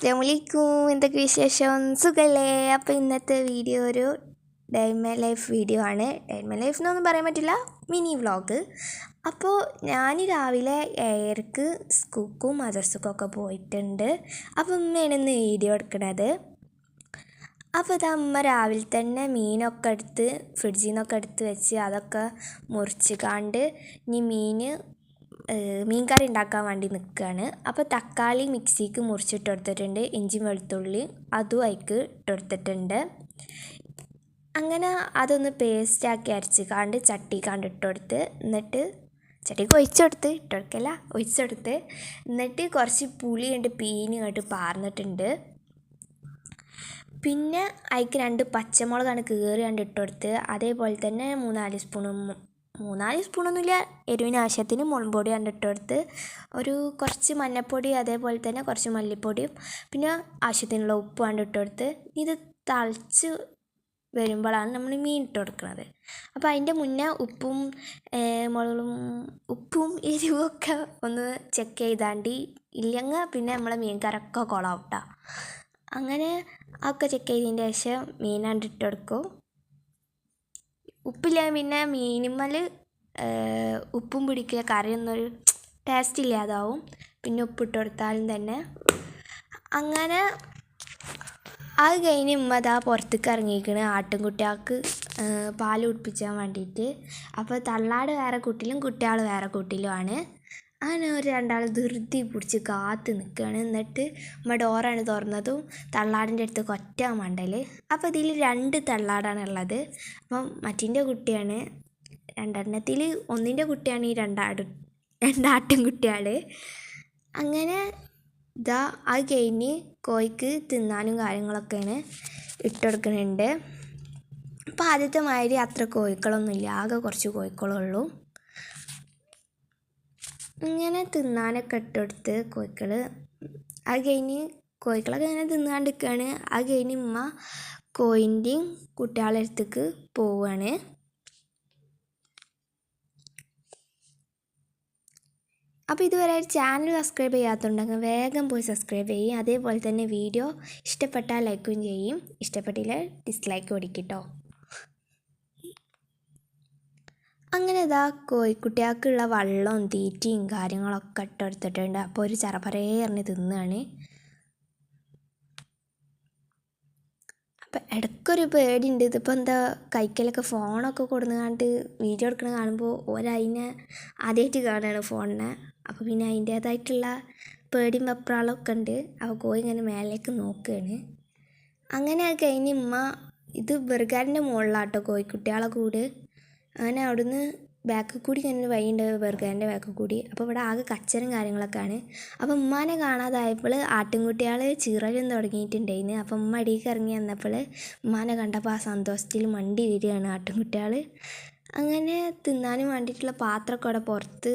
അസ്സാം വലൈക്കും എന്തൊക്കെ വിശേഷം? സുഖല്ലേ? അപ്പോൾ ഇന്നത്തെ വീഡിയോ ഒരു ഡൈമ ലൈഫ് വീഡിയോ ആണ്. ഡൈമ ലൈഫ് എന്നൊന്നും പറയാൻ പറ്റില്ല. മിനി വ്ളോഗ് അപ്പോൾ ഞാൻ രാവിലെ എയർക്ക് സ്കൂക്കും മദർസുക്കും ഒക്കെ പോയിട്ടുണ്ട്. അപ്പോൾ ഉമ്മയാണ് ഇന്ന് വീഡിയോ എടുക്കണത്. അപ്പോൾ ഇത് അമ്മ രാവിലെ തന്നെ മീനൊക്കെ എടുത്ത് ഫ്രിഡ്ജിൽ നിന്നൊക്കെ എടുത്ത് വെച്ച് അതൊക്കെ മുറിച്ച് കാണ്ട് ഇനി മീൻ മീൻ കറി ഉണ്ടാക്കാൻ വേണ്ടി നിൽക്കുകയാണ് അപ്പോൾ തക്കാളി മിക്സിക്ക് മുറിച്ചിട്ട് കൊടുത്തിട്ടുണ്ട് ഇഞ്ചി വെളുത്തുള്ളി അതും അതിക്ക് ഇട്ടെടുത്തിട്ടുണ്ട്. അങ്ങനെ അതൊന്ന് പേസ്റ്റാക്കി അരച്ച് കാണ്ട് ചട്ടി കാണ്ട് ഇട്ടുകൊടുത്ത് എന്നിട്ട് ചട്ടിക്ക് ഒഴിച്ചെടുത്ത് ഇട്ടുകൊടുക്കല്ല ഒഴിച്ചെടുത്ത് എന്നിട്ട് കുറച്ച് പുളി കണ്ട് പാർന്നിട്ടുണ്ട്. പിന്നെ അതിക്ക് രണ്ട് പച്ചമുളകാണ് കീറി കണ്ട് ഇട്ടുകൊടുത്ത് അതേപോലെ തന്നെ മൂന്നാൽ സ്പൂണും മൂന്നാൽ സ്പൂണൊന്നുമില്ല. എരിവിന് ആവശ്യത്തിന് മുളക് ഒരു കുറച്ച് മഞ്ഞൾപ്പൊടി അതേപോലെ തന്നെ കുറച്ച് മല്ലിപ്പൊടിയും പിന്നെ ആവശ്യത്തിനുള്ള ഉപ്പ് കണ്ടിട്ടെടുത്ത് ഇത് തളിച്ച് വരുമ്പോഴാണ് നമ്മൾ മീൻ ഇട്ട് കൊടുക്കുന്നത് അപ്പോൾ അതിന്റെ മുന്നേ ഉപ്പും മുളകും ഉപ്പും എരിവും ഒക്കെ ഒന്ന് ചെക്ക് ചെയ്താണ്ട് ഇല്ലെങ്കിൽ പിന്നെ നമ്മളെ മീൻ കറക്കെ കൊളാവട്ടോ. അങ്ങനെ ഒക്കെ ചെക്ക് ചെയ്തതിന്റെ ശേഷം മീൻ ഇട്ട് കൊടുക്കും ഉപ്പില്ല പിന്നെ മീനുമ്മൽ ഉപ്പും പിടിക്കുക കറിയൊന്നൊരു ടേസ്റ്റ് ഇല്ലാതാവും പിന്നെ ഉപ്പിട്ട് കൊടുത്താലും തന്നെ. അങ്ങനെ അത് കഴിഞ്ഞ് ഉമ്മ അതാ പുറത്തേക്ക് ഇറങ്ങിയിരിക്കണ് ആട്ടിൻകുട്ടികൾക്ക് പാൽ കുടിപ്പിച്ചാൻ വേണ്ടിയിട്ട് അപ്പോൾ തള്ളാട് വേറെ കുട്ടിലും കുട്ടികൾ വേറെ കുട്ടിലുമാണ് അങ്ങനെ ഒരു രണ്ടാൾ ധൃതി പിടിച്ച് കാത്ത് നിൽക്കുകയാണ് എന്നിട്ട് നമ്മൾ ഡോറാണ് തുറന്നതും തള്ളാടിന്റെ അടുത്ത് കൊറ്റ മണ്ടൽ അപ്പോൾ ഇതിൽ രണ്ട് തള്ളാടാണ് ഉള്ളത്. അപ്പം മറ്റിന്റെ കുട്ടിയാണ് രണ്ടെണ്ണത്തിൽ ഒന്നിന്റെ കുട്ടിയാണ് ഈ രണ്ടാട് രണ്ടാട്ടും കുട്ടികൾ അങ്ങനെ ഇതാ അത് കഴിഞ്ഞ് കോഴിക്ക് തിന്നാനും കാര്യങ്ങളൊക്കെയാണ് ഇട്ടുകൊടുക്കുന്നുണ്ട് അപ്പോൾ ആദ്യത്തെ മാതിരി അത്ര കോഴിക്കളൊന്നുമില്ല. ആകെ കുറച്ച് കോഴിക്കളുള്ളൂ ഇങ്ങനെ തിന്നാനൊക്കെ ഇട്ടുകൊടുത്ത് കോഴിക്കൾ ആ കഴിഞ്ഞ് കോഴിക്കളൊക്കെ ഇങ്ങനെ തിന്നാണ്ടിരിക്കുകയാണ് ആ കഴിഞ്ഞ് ഉമ്മ കോയിന്റെയും കുട്ടികളുടെ അടുത്തേക്ക് പോവുകയാണ് അപ്പോൾ ഇതുവരെ ചാനൽ സബ്സ്ക്രൈബ് ചെയ്യാത്തതുണ്ടെങ്കിൽ വേഗം പോയി സബ്സ്ക്രൈബ് ചെയ്യും. അതേപോലെ തന്നെ വീഡിയോ ഇഷ്ടപ്പെട്ടാൽ ലൈക്കും ചെയ്യും. ഇഷ്ടപ്പെട്ടില്ല ഡിസ്ലൈക്ക് ഓടിക്കിട്ടോ അങ്ങനെ ഇതാ കോഴിക്കുട്ടികൾക്കുള്ള വെള്ളവും തീറ്റയും കാര്യങ്ങളൊക്കെ ഇട്ടെടുത്തിട്ടുണ്ട് അപ്പോൾ ഒരു ചെറുപറേ എറിഞ്ഞ് തിന്നാണ്. അപ്പം ഇടയ്ക്കൊരു പേടിയുണ്ട്. ഇതിപ്പോൾ എന്താ കൈക്കലൊക്കെ ഫോണൊക്കെ കൊടുന്ന് കൊടുന്നുകാണ്ട് വീഡിയോ എടുക്കണ കാണുമ്പോൾ ഒരതിനെ ആദ്യമായിട്ട് കാണുകയാണ് ഫോണിനെ. അപ്പോൾ പിന്നെ അതിന്റേതായിട്ടുള്ള പേടിയും വെപ്രാളമൊക്കെ ഉണ്ട്. അപ്പോൾ കോഴി ഇങ്ങനെ മേലേക്ക് നോക്കുകയാണ് അങ്ങനെ കഴിഞ്ഞ് ഉമ്മ ഇത് ബർഗാറിന്റെ മുകളിലാട്ടോ കോഴിക്കുട്ടികളെ കൂട്. അങ്ങനെ അവിടുന്ന് ബാക്കിൽ കൂടി ഇങ്ങനെ വഴിയുണ്ട് ബർഗറിന്റെ ബാക്കിൽ കൂടി അപ്പോൾ ഇവിടെ ആകെ കച്ചറും കാര്യങ്ങളൊക്കെയാണ്. അപ്പോൾ ഉമ്മാനെ കാണാതായപ്പോൾ ആട്ടിൻകുട്ടികൾ ചിറലും തുടങ്ങിയിട്ടുണ്ടായിന് അപ്പോൾ ഉമ്മ അടിയിൽ ഇറങ്ങി വന്നപ്പോൾ ഉമ്മാനെ കണ്ടപ്പോൾ ആ സന്തോഷത്തിൽ മണ്ടി വരികയാണ് ആട്ടിൻകുട്ടികൾ അങ്ങനെ തിന്നാനും വേണ്ടിയിട്ടുള്ള പാത്രമൊക്കെ അവിടെ പുറത്ത്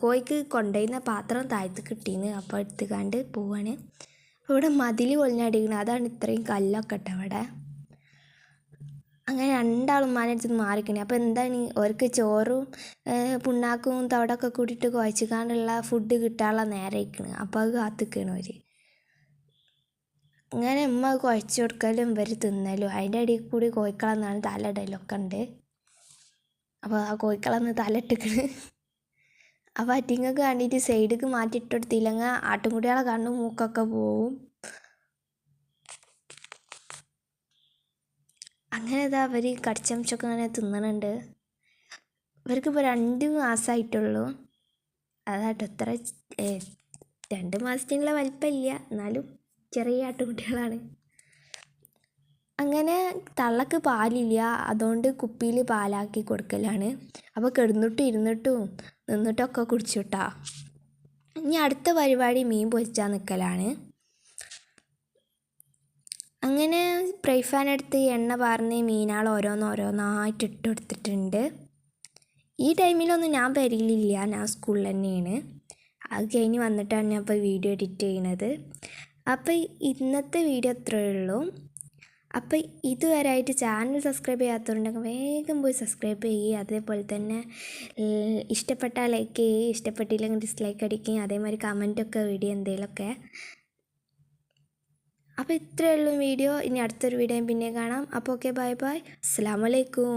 കോഴിക്ക് കൊണ്ടുപോയിരുന്ന പാത്രം താഴ്ത്ത് കിട്ടീന്ന്. അപ്പോൾ എടുത്ത് കണ്ട് പോവാണ്. അപ്പോൾ ഇവിടെ മതിൽ പൊളിഞ്ഞടിക്കണം അതാണ് ഇത്രയും കല്ലൊക്കെ ഇട്ട അവിടെ. അങ്ങനെ രണ്ടാളും ഉമ്മാനടുത്ത് മാറിക്കണേ. അപ്പോൾ എന്താണ്? അവർക്ക് ചോറും പുണ്ണാക്കും തവിടൊക്കെ കൂട്ടിയിട്ട് കുഴച്ചിക്കാണ്ടുള്ള ഫുഡ് കിട്ടാനുള്ള നേരെ ഇരിക്കണ് അപ്പോൾ അത് കാത്തിക്കണ അവർ അങ്ങനെ ഉമ്മ കുഴച്ച് കൊടുക്കലും ഇവർ തിന്നലും. അതിന്റെ ഇടയിൽ കൂടി കോഴിക്കളെന്നാണ് തലയിടലൊക്കെ ഉണ്ട് അപ്പോൾ ആ കോഴിക്കളന്ന് തലയിട്ടിക്കണ് അപ്പോൾ അറ്റിങ്ങൾക്ക് കണ്ടിട്ട് സൈഡിലേക്ക് മാറ്റിയിട്ട് കൊടുത്തില്ലെങ്കിൽ ആട്ടുംകുട്ടികളെ കണ്ണും മൂക്കൊക്കെ പോവും. അങ്ങനെ ഇതാ അവർ കടിച്ചമിച്ചൊക്കെ അങ്ങനെ തിന്നണുണ്ട്. ഇവർക്കിപ്പോൾ രണ്ട് മാസമായിട്ടുള്ളൂ അതാട്ടോ എത്ര രണ്ട് മാസത്തിനുള്ള വലിപ്പമില്ല എന്നാലും ചെറിയ ആട്ടുകുട്ടികളാണ്. അങ്ങനെ തള്ളക്ക് പാലില്ല. അതുകൊണ്ട് കുപ്പിയിൽ പാലാക്കി കൊടുക്കലാണ്. അപ്പോൾ കിടന്നിട്ടും ഇരുന്നിട്ടും നിന്നിട്ടൊക്കെ കുടിച്ചുട്ടാ. ഇനി അടുത്ത പരിപാടി മീൻ പൊരിച്ചാൽ നിൽക്കലാണ് അങ്ങനെ പ്രൈ ഫാൻ എടുത്ത് എണ്ണ പാർന്ന് മീനാൾ ഓരോന്നോരോന്നായിട്ട് ഇട്ട് എടുത്തിട്ടുണ്ട് ഈ ടൈമിലൊന്നും ഞാൻ വരില്ല ഞാൻ സ്കൂളിൽ തന്നെയാണ്. അത് കഴിഞ്ഞ് വന്നിട്ടാണ് ഞാൻ ഇപ്പോൾ വീഡിയോ എഡിറ്റ് ചെയ്യണത്. അപ്പോൾ ഇന്നത്തെ വീഡിയോ അത്രയേ ഉള്ളൂ. അപ്പോൾ ഇതുവരെയായിട്ട് ചാനൽ സബ്സ്ക്രൈബ് ചെയ്യാത്തതുണ്ടെങ്കിൽ വേഗം പോയി സബ്സ്ക്രൈബ് ചെയ്യുക. അതേപോലെ തന്നെ ഇഷ്ടപ്പെട്ടാൽ ലൈക്ക് ചെയ്യുക. ഇഷ്ടപ്പെട്ടില്ലെങ്കിൽ ഡിസ്ലൈക്ക് അടിക്കുകയും അതേമാതിരി കമന്റൊക്കെ വീഡിയോ എന്തെങ്കിലുമൊക്കെ അപ്പോൾ ഇത്രയേ ഉള്ളൂ വീഡിയോ. ഇനി അടുത്തൊരു വീഡിയോയും പിന്നെ കാണാം. അപ്പോൾ ഓക്കെ ബൈ ബൈ അസ്സാം വലൈക്കും